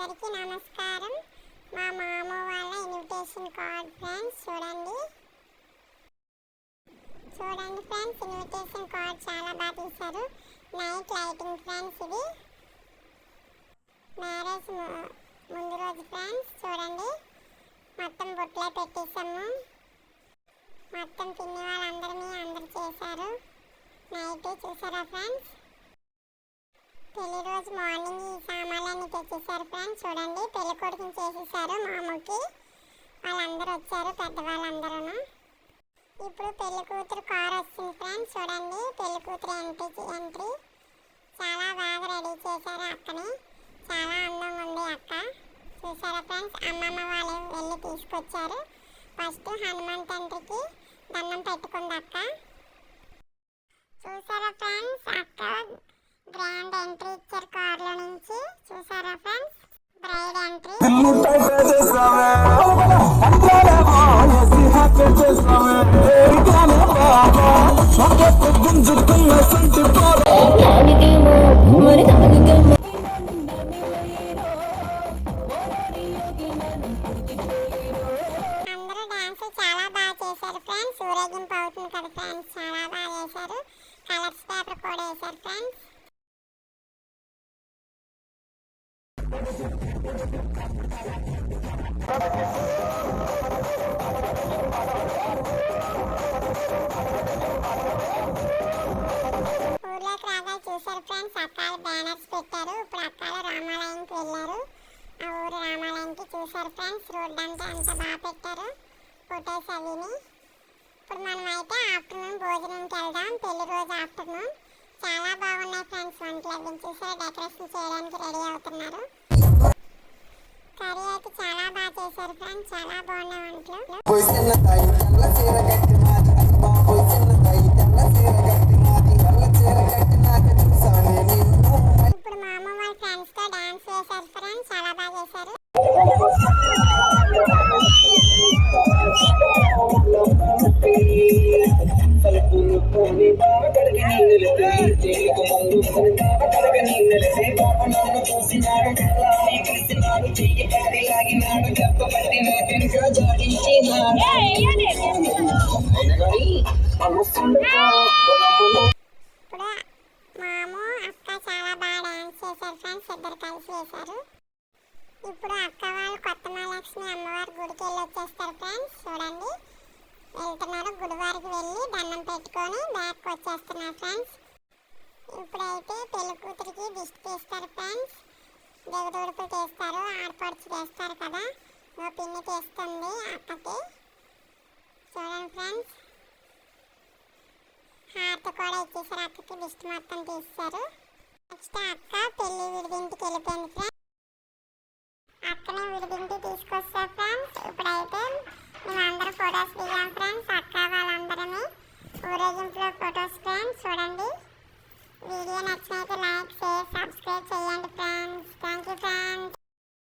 అందరికీ నమస్కారం. మా మామ వాళ్ళ ఇన్విటేషన్ కార్డ్ ఫ్రెండ్స్ చూడండి. చూడండి ఫ్రెండ్స్ ఇన్విటేషన్ కార్డ్ చాలా బాగా తీశారు. నైట్ లైటింగ్ ఫ్రెండ్స్ ఇది. మ్యారేజ్ ముందు రోజు ఫ్రెండ్స్ చూడండి. మొత్తం బొట్లే పెట్టేసాము మొత్తం పిన్ని వాళ్ళందరినీ అందరు చేశారు. నైట్ చూసారా ఫ్రెండ్స్ పెళ్ళి రోజు మార్నింగ్ ఈ సామాన్లన్నీ తెచ్చేసారు ఫ్రెండ్స్. చూడండి పెళ్ళి కొడుకుని చేసేసారు మామూకి వాళ్ళందరూ వచ్చారు పెద్దవాళ్ళందరూ ఇప్పుడు పెళ్ళి కూతురు కారు వచ్చింది ఫ్రెండ్స్ చూడండి. పెళ్ళి కూతురు ఎంట్రీ ఎంట్రీ చాలా బాగా రెడీ చేశారు అక్కని. చాలా అందంగా ఉంది అక్క. చూసారా ఫ్రెండ్స్ అమ్మమ్మ వాళ్ళు వెళ్ళి తీసుకొచ్చారు. ఫస్ట్ హనుమాన్ తండ్రికి దండం పెట్టుకుంది అక్క చూసారా ఫ్రెండ్స్ అక్క గ్రాండ్ ఎంట్రీ ఇచ్చారు కార్లో నుంచి చూసారా ఫ్రెండ్స్ బ్రైడ్ ఎంట్రీ గుంజుకున్న సంటి తాగితేమో మరి తాగితేమో అందరూ డాన్స్ చాలా బాగా చేశారు ఫ్రెండ్స్. ఊరేగింపు అవుతుంది కదా ఫ్రెండ్స్. చాలా బాగా చేశారు. కలర్స్ పేపర్ కూడా వేశారు ఫ్రెండ్స్. ఊర్లోకి రాగా చూశారు ఫ్రెండ్స్ అక్కాలు బ్యానర్స్ పెట్టారు. ఇప్పుడు అక్కాలు రామాలయంకి వెళ్ళారు. ఆ ఊరు రామాలయంకి చూశారు ఫ్రెండ్స్ రోడ్ అంతా అంత బాగా పెట్టారు ఫొటోస్ అవిని. ఇప్పుడు మనం అయితే ఆఫ్టర్నూన్ భోజనంకి వెళ్దాం పెళ్ళి రోజు ఆఫ్టర్నూన్. చాలా బాగున్నాయి ఫ్రెండ్స్ వంటలు అవి. చూసారు డెకరేషన్ చేయడానికి రెడీ అవుతున్నారు. కర్రీ అయితే చాలా బాగా చేశారు ఫ్రెండ్స్ చాలా బాగున్నాయి వంటలు మాము అక్క చాలా బాగా డాన్స్ చేశారు ఫ్రెండ్స్ ఇద్దరు కలిసి వేశారు ఇప్పుడు అక్క వాళ్ళు కొత్త మహాలక్ష్మి అమ్మవారి గుడికి వెళ్ళి వచ్చేస్తారు ఫ్రెండ్స్ చూడండి వెళ్తున్నారు గుడివారికి వెళ్ళి దండం పెట్టుకొని బ్యాక్ వచ్చేస్తున్నారు ఫ్రెండ్స్ ఇప్పుడైతే పెళ్ళి కూతురికి దిష్టి తీస్తారు ఫ్రెండ్స్. దిగదుడుపు తీస్తారు ఆడపడుచు చేస్తారు కదా. ఓ పిన్ని తీస్తుంది అక్కకి. చూడండి ఫ్రెండ్స్. హార్ట్ కూడా ఇచ్చేసారు అక్కకి దిష్టి మొత్తం తీస్తారు నెక్స్ట్ అక్క పెళ్ళి విడిదింటికి వెళ్ళిపోయింది ఫ్రెండ్స్. అక్కనే విడిదింటి తీసుకొస్తారు ఫ్రెండ్స్. వీడియో నచ్చినైతే లైక్ షేర్ సబ్స్క్రైబ్ చేయండి ఫ్రెండ్స్ థ్యాంక్ యూ ఫ్రెండ్స్